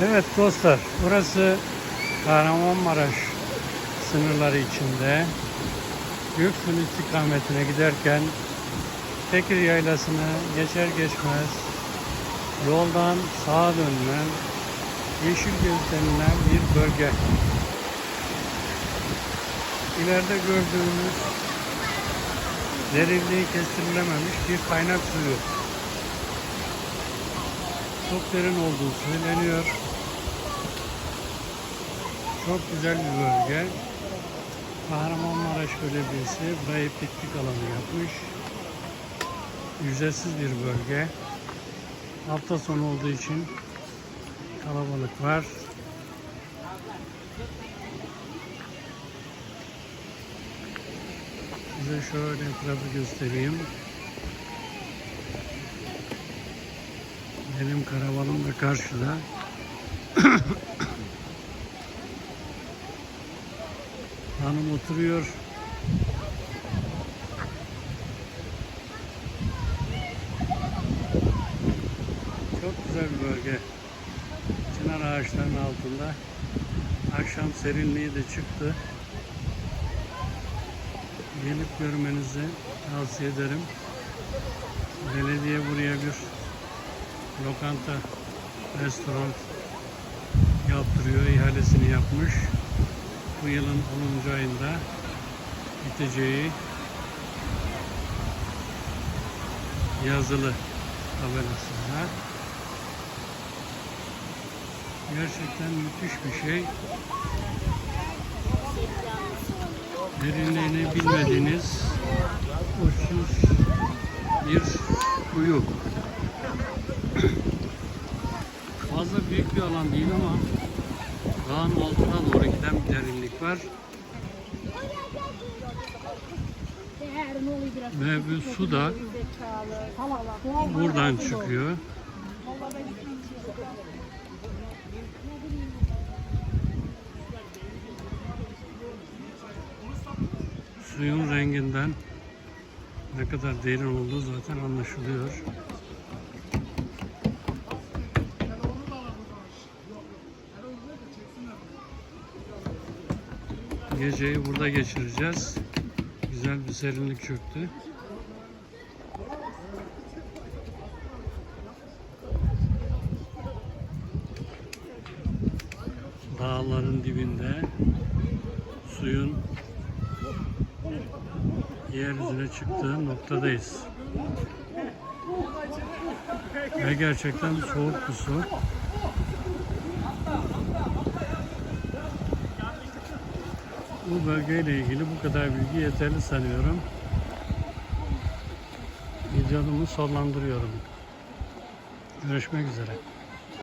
Evet dostlar, burası Kahramanmaraş sınırları içinde. Göksun istikametine giderken Tekir Yaylası'nı geçer geçmez yoldan sağa dönülen Yeşilgöz denilen bir bölge. İleride gördüğümüz derinliği kestirilememiş bir kaynak suyu. Çok derin olduğu söyleniyor. Çok güzel bir bölge. Kahramanmaraş Belediyesi burayı piknik alanı yapmış. Ücretsiz bir bölge. Hafta sonu olduğu için kalabalık var. Size şöyle etrafı göstereyim. Benim karavanım da karşıda. Hanım oturuyor. Çok güzel bir bölge. Çınar ağaçlarının altında. Akşam serinliği de çıktı. Gelip görmenizi tavsiye ederim. Belediye buraya bir lokanta, restoran yaptırıyor, ihalesini yapmış. Bu yılın 10. ayında biteceği yazılı tabelasında. Gerçekten müthiş bir şey. Derinliğini bilmediğiniz uçsuz bir kuyu. Fazla büyük bir alan değil ama dağın altına doğru giden bir derinlik var. Ve bu su da buradan çıkıyor. Suyun renginden ne kadar derin olduğu zaten anlaşılıyor. Geceyi burada geçireceğiz. Güzel bir serinlik çöktü. Dağların dibinde suyun yeryüzüne çıktığı noktadayız. Ve gerçekten soğuk bir su. Bu bölgeyle ilgili bu kadar bilgi yeterli sanıyorum. Videomu sonlandırıyorum. Görüşmek üzere.